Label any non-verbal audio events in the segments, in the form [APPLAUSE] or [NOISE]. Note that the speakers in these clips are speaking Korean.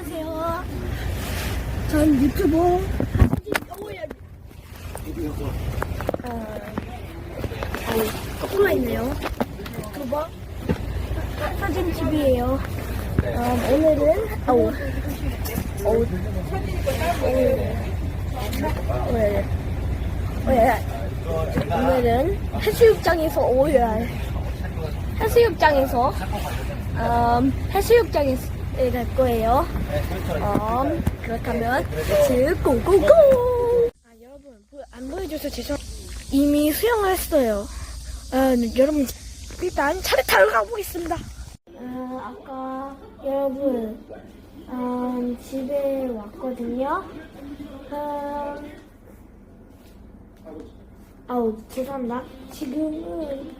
안녕하세요. 전 유튜버. 어, 어, 거꾸로 있네요. 유튜버 사진 TV예요. 어, 오늘은 아우 어우 오늘 오늘 오늘은 해수욕장에서 오열 해수욕장에서 음, 해수욕장에 갈 거예요. 음, 그렇다면 렛츠 고고고! 아, 여러분 보- 안 보여줘서 죄송. 이미 수영을 했어요. 아, 네, 여러분 일단 차를 타러 가보겠습니다. 아, 아까 여러분 음, 집에 왔거든요. 음, 아우 죄송합니다. 지금은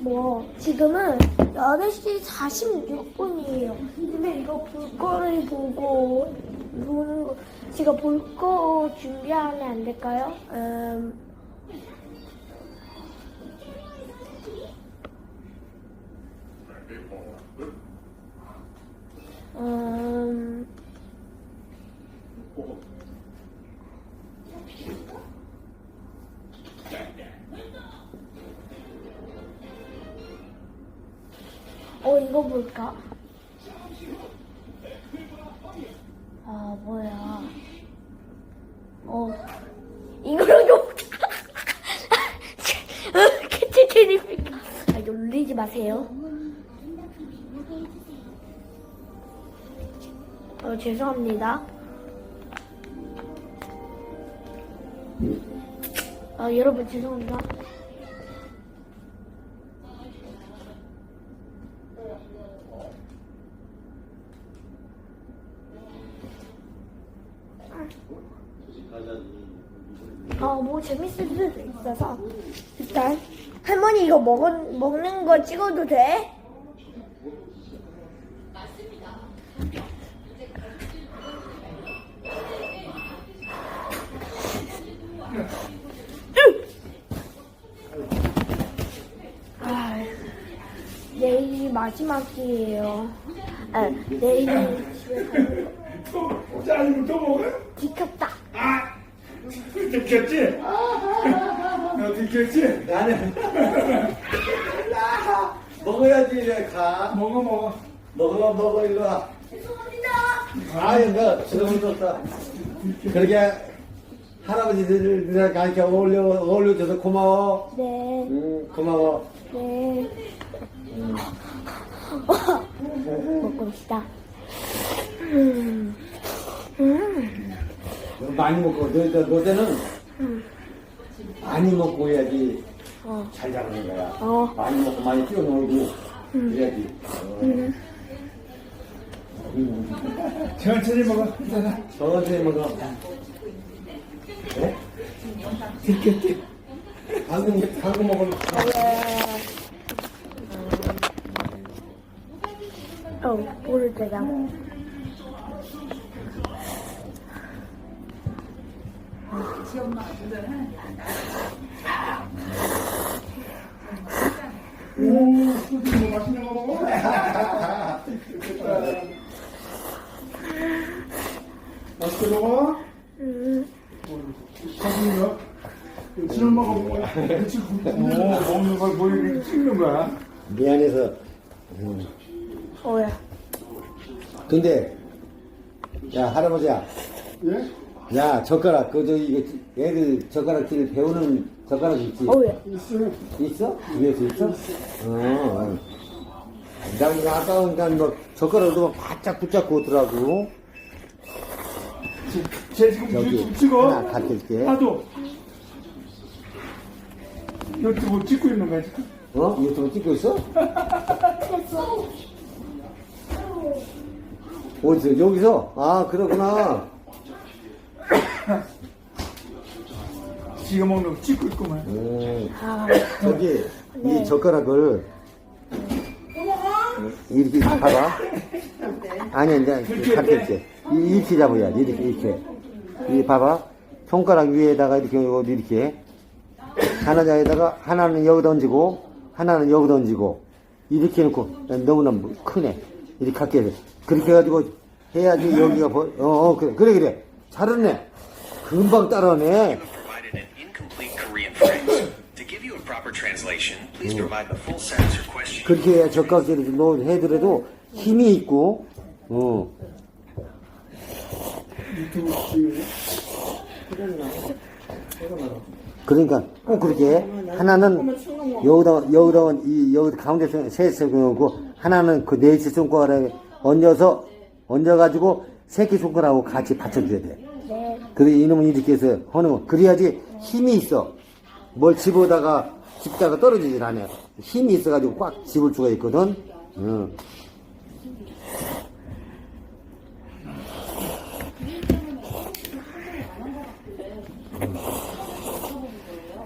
뭐 지금은 8시 46분이에요. 근데 이거 볼 거를 보고 보는 거 제가 볼 거 준비하면 안 될까요? 음, 음, 어 이거 볼까? 아 뭐야? 어 이거랑 좀 [LAUGHS] 캐치체리니까 아 놀리지 마세요. 어 죄송합니다. 아 여러분 죄송합니다. 어, 뭐 재밌을 수도 있어서 일단 할머니 이거 먹 먹는 거 찍어도 돼? 아, 내일이 마지막이에요. 아, 내일이 집에 가는 거 자, 이거 또 먹어? 지켰다. 아! 들켰지? 너 들켰지? 나는 먹어야지 이래 가 먹어, 먹어. 먹어 먹어 일로 와 죄송합니다. 아유 너 지금 줬다 그렇게 할아버지들을 내가 이렇게 어울려 어울려줘서 고마워 네, 응 고마워 네. 먹고 있다. 음, 많이 먹고 너, 너, 너 때는 많이 먹고 해야지 어, 잘 자라는 거야 어. 많이 먹고 많이 뛰어놀고 그래야지 어. 음. 음. 천천히 먹어. 천천히 먹어 네? 들켰지? 방금 방금 먹을 어, 모를 때다. 오, 소주 뭐 맛있는 거 먹어? 맛있게 먹어? 음, 사진이요? 지금 먹어보고 지금 오, 먹는 걸 보이게 찍는 거야. 미안해서 음. 뭐야? 근데 야 할아버지야 예? 야 젓가락 그저 이거 애들 젓가락질 배우는 젓가락 있지? 뭐야? 있어요. 있어? 집에서 있어 어 난 이거 아까우니까 뭐 젓가락도 막 바짝 붙잡고 오더라고. 제, 제 지금 여기. 유튜브 찍어. 하나 갖길게. 나도. 유튜브 찍고 있는 거야, 지금? 어? 유튜브 찍고 있어? [LAUGHS] 어디서 여기서? 아 그러구나 지금 먹는 거 찍고 있구만. 음 아, 저기 네. 이 젓가락을 이렇게 봐봐. 아니 이제 가르칠게. 이- 이렇게 잡아야지 이렇게 이렇게. 이 봐봐. 손가락 위에다가 이렇게 이렇게 하나 자에다가 하나는 여기 던지고 하나는 여기 던지고 이렇게 해놓고 너무나 크네. 이렇게 갖게 돼. 그렇게 해가지고 해야지 여기가 보, 어, 어, 그래, 그래, 그래. 잘했네. 금방 question. 그렇게 해야 좀 넣어 해더라도 힘이 있고, 어. 그러니까 꼭 그렇게 하나는 여기다 여기다 이 여기 가운데 세세 놓고 하나는 그 네지 손가락에 얹어서 얹어가지고 새끼 손가락하고 같이 받쳐줘야 돼. 네. 그래 이놈은 이렇게 해서 하는 거 그래야지 힘이 있어. 뭘 집어다가 집다가 떨어지질 않아. 힘이 있어가지고 꽉 집을 수가 있거든. 응.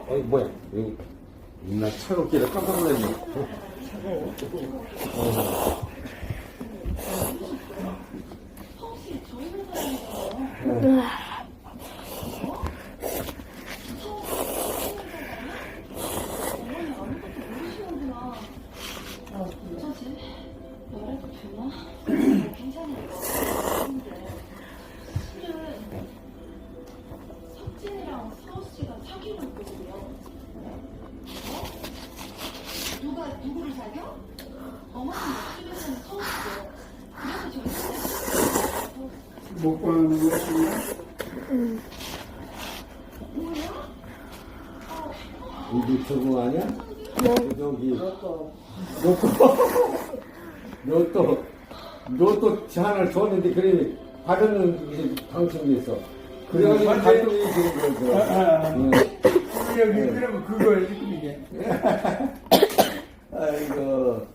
어이 뭐야? 여기 나 차갑기를 깜짝 놀랐네. 석진이 못 가는 거 지금 이게 저거 아니야? 네. 저기 로또 로또 로또 하나를 줬는데 그래 받은 게 당첨이 있어. 그래가지고 아, 아. 응. 여기 그러면 그걸 이게 아이고.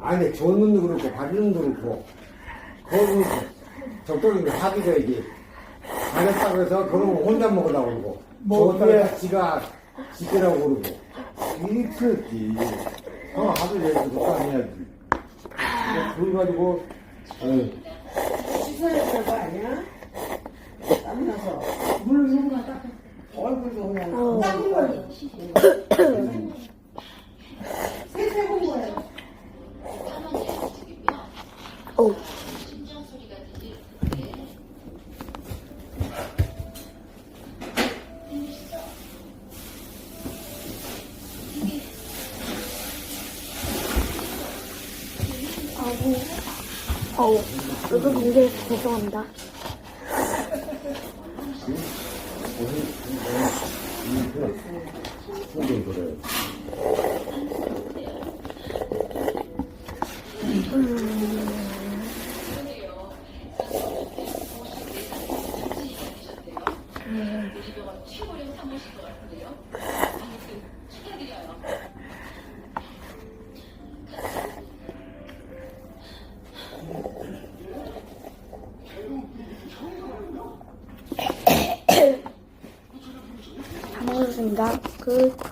아니, 줬는 도 그렇고, 받는 도 그렇고, 거기 적당히 합의가 이게. 잘했다고 해서, 그러면 혼자 먹으려고 그러고, 뭐, 줬다가 지가 지키라고 그러고. 이게 그렇지. 어, 합의를 해서 그거 해야지. 그래 가지고, 어이. 씻어야 될거 아니야? 땀나서 물 누구나 딱 얼굴도 그냥 어. 닦은 [LAUGHS] 거야 세세본 거야 오. 어우, 이거 공개해서 죄송합니다. 충분히 그래. 다 먹었습니다. 끝.